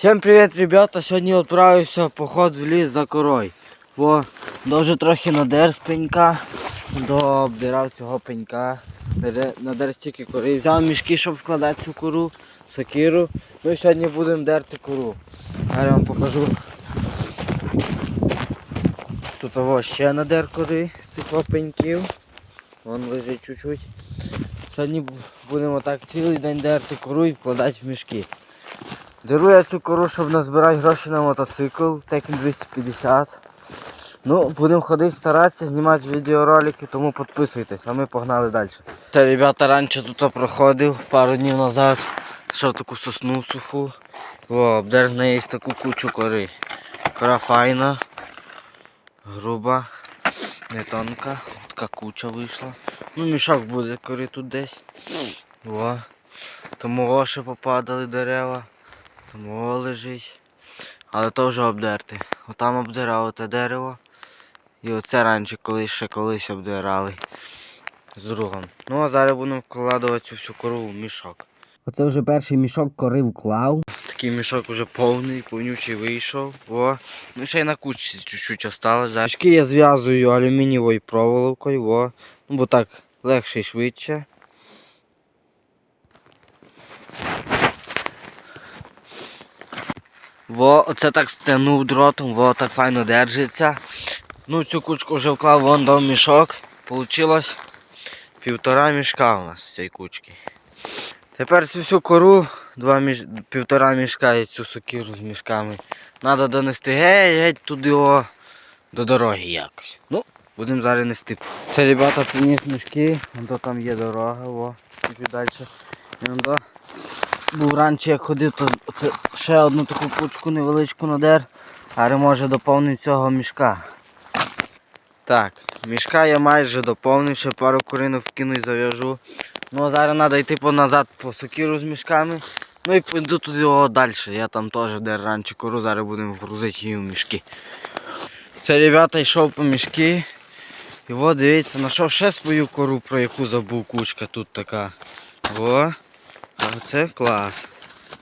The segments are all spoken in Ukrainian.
Всем привет, ребята! Сьогодні відправився в поход в ліс за корой. Бо дуже трохи надер з пенька, дообдирав цього пенька, надер стільки кори. Взяв мішки, щоб складати цю кору, сокиру. Ну і сьогодні будемо дерти кору. Зараз я вам покажу. Тут ось ще надер кори з цих пеньків. Вон лежить чуть-чуть. Сьогодні будемо так цілий день дерти кору і вкладати в мішки. Деру я цю кору, щоб назбирати гроші на мотоцикл, Tekken 250. Ну, будемо ходити, старатися, знімати відеоролики, тому підписуйтесь, а ми погнали далі. Це ребята раніше тут проходив пару днів назад. Що таку сосну суху. О, обдер з неї таку кучу кори. Кора файна, груба, не тонка. Така куча вийшла. Ну, мішок буде кори тут десь. О. Тому оші попадали дерева. Тому лежить. Але то вже обдерти. Отам обдирав те дерево. І оце раніше колись ще колись обдирали з другом. Ну а зараз будемо вкладати цю всю кору в мішок. Оце вже перший мішок кори вклав. Такий мішок вже повний, повнючий вийшов. О. Ну ще й на кучці чуть-чуть осталось. Мішки я зв'язую алюмінієвою проволокою, о. Ну бо так легше і швидше. Во, оце так стягнув дротом, во так файно держиться. Ну цю кучку вже вклав вон до мішок. Получилось півтора мішка у нас з цієї кучки. Тепер цю всю кору, два між... півтора мішка і цю сокиру з мішками. Треба донести геть, геть туди о, до дороги якось. Ну, будемо зараз нести. Це ребята приніс мішки, то там є дорога, о, чуть далі. Був раніше як ходив, то це ще одну таку кучку невеличку надер, але може доповнити цього мішка. Так, мішка я майже доповнив, ще пару куринок вкину і зав'яжу. Ну зараз треба йти назад по сокиру з мішками. Ну і піду туди о, далі. Я там теж де раніше кору, зараз будемо вгрузити її в мішки. Це ребята йшов по мішки. І от дивіться, знайшов ще свою кору, про яку забув кучка тут така. О, оце клас.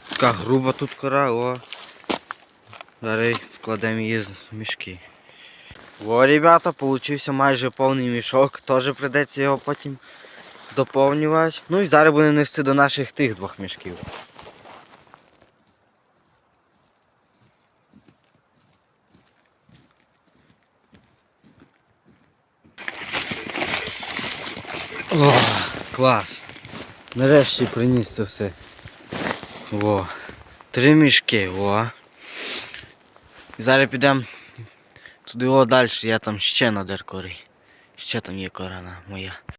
Така груба тут кора, о. Зараз вкладемо її в мішки. О, ребята, получився майже повний мішок. Теж прийдеться його потім доповнювати. Ну і зараз будемо нести до наших тих двох мішків. О, клас. Нарешті приніс це все. Во. Три мішки, во. Зараз підемо туди о далі, я там ще надер кори. Ще там є корона моя.